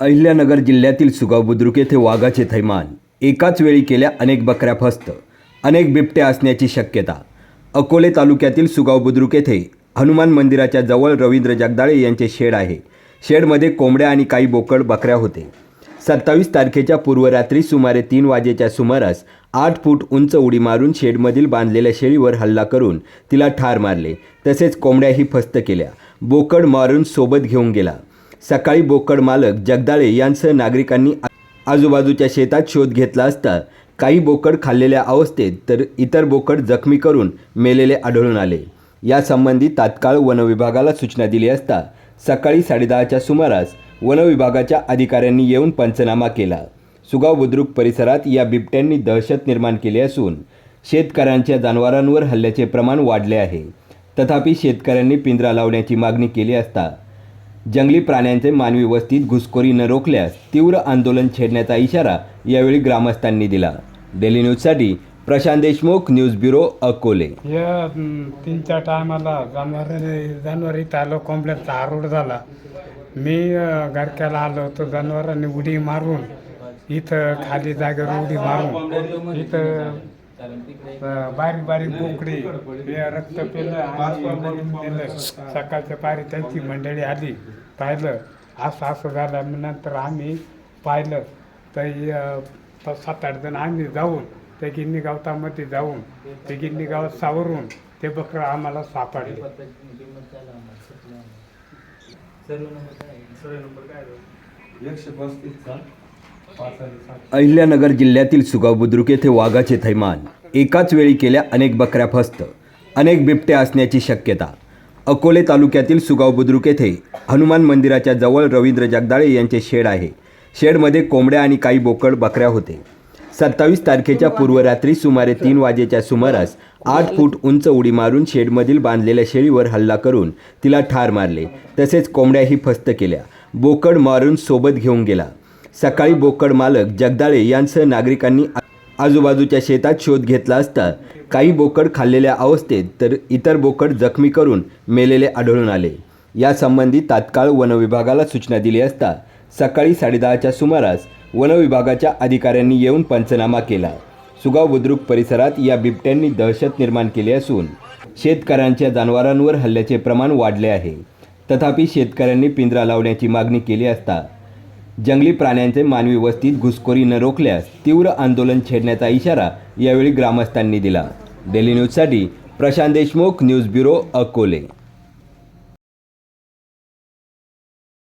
अहिल्यानगर जिल्ह्यातील सुगाव बुद्रुक येथे वाघाचे थैमान. एकाच वेळी केल्या अनेक बकऱ्या फस्त. अनेक बिबट्या असण्याची शक्यता. अकोले तालुक्यातील सुगाव बुद्रुक येथे हनुमान मंदिराच्या जवळ रवींद्र जगदाळे यांचे शेड आहे. शेडमध्ये कोंबड्या आणि काही बोकड बकऱ्या होते. सत्तावीस तारखेच्या पूर्वरात्री सुमारे तीन वाजेच्या सुमारास आठ फूट उंच उडी मारून शेडमधील बांधलेल्या शेळीवर हल्ला करून तिला ठार मारले. तसेच कोंबड्याही फस्त केल्या. बोकड मारून सोबत घेऊन गेला. सकाळी बोकड मालक जगदाळे यांसह नागरिकांनी आजूबाजूच्या शेतात शोध घेतला असता काही बोकड खाल्लेल्या अवस्थेत तर इतर बोकड जखमी करून मेलेले आढळून आले. यासंबंधी तात्काळ वनविभागाला सूचना दिली असता सकाळी साडेदहाच्या सुमारास वनविभागाच्या अधिकाऱ्यांनी येऊन पंचनामा केला. सुगाव बुद्रुक परिसरात या बिबट्यांनी दहशत निर्माण केली असून शेतकऱ्यांच्या जनावरांवर हल्ल्याचे प्रमाण वाढले आहे. तथापि शेतकऱ्यांनी पिंजरा लावण्याची मागणी केली असता जंगली प्राण्यांचे मानवी वस्तीत घुसखोरी न रोखल्यास तीव्र आंदोलन छेडण्याचा इशारा यावेळी ग्रामस्थांनी दिला. डेली न्यूजसाठी प्रशांत देशमुख न्यूज ब्युरो अकोले. या तीन तीनच्या टायमाला जनावर जानवर इथं आलो कॉम्प्लेक्सचा आरोड झाला. मी घरक्याला आलो होतो जनावरांनी उडी मारून इथं खाली जागेवर उडी मारून इथं बारीक बारीक बोकडे हे रक्त पेलं आणि गेलं सकाळच्या पारी त्यांची मंडळी आली पाहिलं. असं असं झालं. मग नंतर आम्ही पाहिलं. तर सात आठ जण आम्ही जाऊन त्या गिन्नी गावतामध्ये जाऊन ते गिन्नी गावात सावरून ते बकरं आम्हाला सापडले. अहिल्यानगर जिल्ह्यातील सुगाव बुद्रुक येथे वाघाचे थैमान. एकाच वेळी केल्या अनेक बकऱ्या फस्त. अनेक बिबट्या असण्याची शक्यता. अकोले तालुक्यातील सुगाव बुद्रुक येथे हनुमान मंदिराच्या जवळ रवींद्र जगदाळे यांचे शेड आहे. शेडमध्ये कोंबड्या आणि काही बोकड बकऱ्या होते. सत्तावीस तारखेच्या पूर्वरात्री सुमारे तीन वाजेच्या सुमारास आठ फूट उंच उडी मारून शेडमधील बांधलेल्या शेळीवर हल्ला करून तिला ठार मारले. तसेच कोंबड्याही फस्त केल्या. बोकड मारून सोबत घेऊन गेला. सकाळी बोकड मालक जगदाळे यांसह नागरिकांनी आजूबाजूच्या शेतात शोध घेतला असता काही बोकड खाल्लेल्या अवस्थेत तर इतर बोकड जखमी करून मेलेले आढळून आले. यासंबंधी तात्काळ वनविभागाला सूचना दिली असता सकाळी साडेदहाच्या सुमारास वनविभागाच्या अधिकाऱ्यांनी येऊन पंचनामा केला. सुगाव बुद्रुक परिसरात या बिबट्यांनी दहशत निर्माण केली असून शेतकऱ्यांच्या जनावरांवर हल्ल्याचे प्रमाण वाढले आहे. तथापि शेतकऱ्यांनी पिंजरा लावण्याची मागणी केली असता जंगली प्राण्यांचे मानवी वस्तीत घुसखोरी न रोखल्यास तीव्र आंदोलन छेडण्याचा इशारा यावेळी ग्रामस्थांनी दिला. डेली न्यूजसाठी प्रशांत देशमुख न्यूज ब्युरो अकोले.